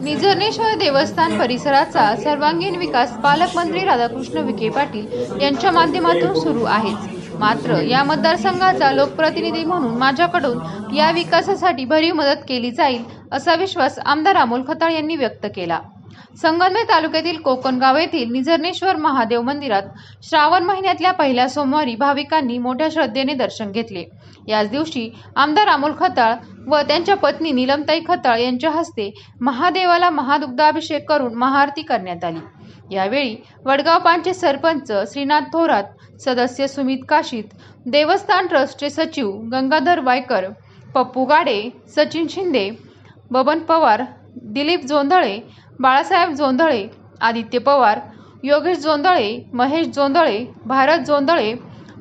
निजर्णेश्वर देवस्थान परिसराचा सर्वांगीण विकास पालकमंत्री राधाकृष्ण विखे पाटील यांच्या माध्यमातून सुरू आहेच मात्र या मतदारसंघाचा लोकप्रतिनिधी म्हणून माझ्याकडून या विकासासाठी भरीव मदत केली जाईल असा विश्वास आमदार अमोल खताळ यांनी व्यक्त केला. संगमनेर तालुक्यातील कोकणगाव येथील निजर्णेश्वर महादेव मंदिरात श्रावण महिन्यातल्या पहिल्या सोमवारी भाविकांनी मोठ्या श्रद्धेने दर्शन घेतले. याच दिवशी आमदार अमोल खताळ व त्यांच्या पत्नी नीलमताई खताळ यांच्या हस्ते महादेवाला महादुग्धाभिषेक करून महाआरती करण्यात आली. यावेळी वडगाव पानचे सरपंच श्रीनाथ थोरात सदस्य सुमित काशीत देवस्थान ट्रस्टचे सचिव गंगाधर वायकर पप्पू गाडे सचिन शिंदे बबन पवार दिलीप जोंधळे बाळासाहेब जोंधळे आदित्य पवार योगेश जोंधळे महेश जोंधळे भारत जोंधळे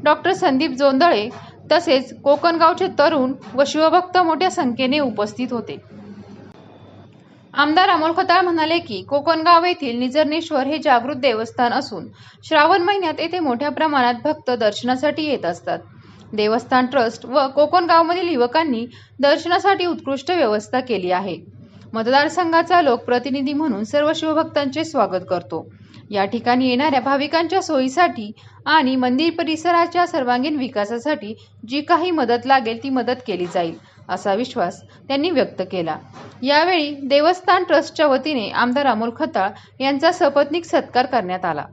डॉक्टर संदीप जोंधळे तसेच कोकणगावचे तरुण व शिवभक्त मोठ्या संख्येने उपस्थित होते. आमदार अमोल खताळ म्हणाले की कोकणगाव येथील निजर्नेश्वर हे जागृत देवस्थान असून श्रावण महिन्यात येथे मोठ्या प्रमाणात भक्त दर्शनासाठी येत असतात. देवस्थान ट्रस्ट व कोकणगावमधील युवकांनी दर्शनासाठी उत्कृष्ट व्यवस्था केली आहे. मतदारसंघाचा लोकप्रतिनिधी म्हणून सर्व शिवभक्तांचे स्वागत करतो. या ठिकाणी येणाऱ्या भाविकांच्या सोयीसाठी आणि मंदिर परिसराच्या सर्वांगीण विकासासाठी जी काही मदत लागेल ती मदत केली जाईल असा विश्वास त्यांनी व्यक्त केला. यावेळी देवस्थान ट्रस्टच्या वतीने आमदार अमोल खताळ यांचा सपत्नीक सत्कार करण्यात आला.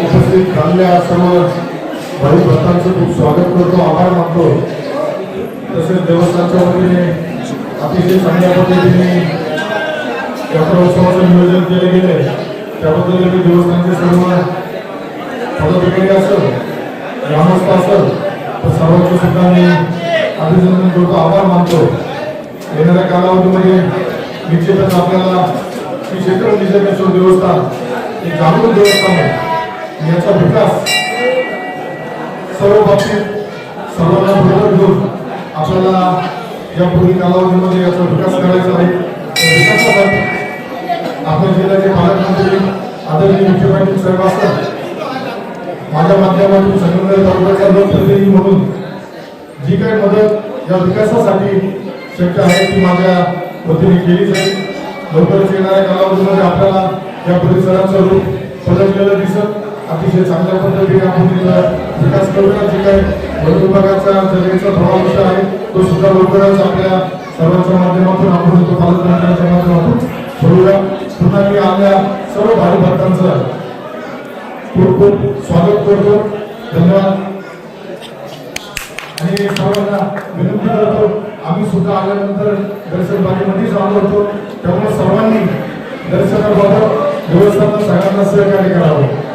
उपस्थित झालेल्या सर्व भक्तांचं खूप स्वागत करतो आभार मानतो. तसेच देवस्थानच्या वतीने अतिशय चांगल्या पद्धतीने यात्रोत्सवाचं नियोजन केले गेले त्याबद्दल मी देवस्थानचे सर्व पदाधिकारी असेल ग्रामस्थ असेल तर सर्वांचे सुद्धा मी अभिनंदन करतो आभार मानतो. येणाऱ्या कालावधीमध्ये निश्चितच आपल्याला श्री क्षेत्र निसर्गेश्वर देवस्थान हे जागृत देवस्थान आहे. याचा विकास सर्व बाबतीत आपल्याला या कालावधीमध्ये याचा विकास करायचा आहे. विकासासाठी आपल्या जिल्ह्याचे पालकमंत्री आदरणीय मुख्यमंत्री साहेब असतात. माझ्या माध्यमातून संगमनेर तालुक्याचा लोकप्रतिनिधी म्हणून जी काही मदत या विकासासाठी शक्य आहे ती माझ्या वतीने केली जाईल. लवकरच येणाऱ्या कालावधीमध्ये आपल्याला या परिसराचं रूप बदललेलं दिसत अतिशय चांगल्या पद्धतीने आपण विकास करूया जे काही वन विभागाचा जमिनीचा प्रवास आहे तो सुद्धा लवकरच आपल्या सर्वांच्या माध्यमातून आपण तो पालकमंत्र्यांच्या माध्यमातून करूया पुन्हा मी आपल्या सर्व भावी भक्तांचं खूप खूप स्वागत करतो. धन्यवाद. आणि सर्वांना विनंती करतो आम्ही सुद्धा आल्यानंतर दर्शन बागेमध्येच आलो होतो त्यामुळे सर्वांनी दर्शनाबाबत देवस्थानात सगळ्यांना सहकार्य करावं.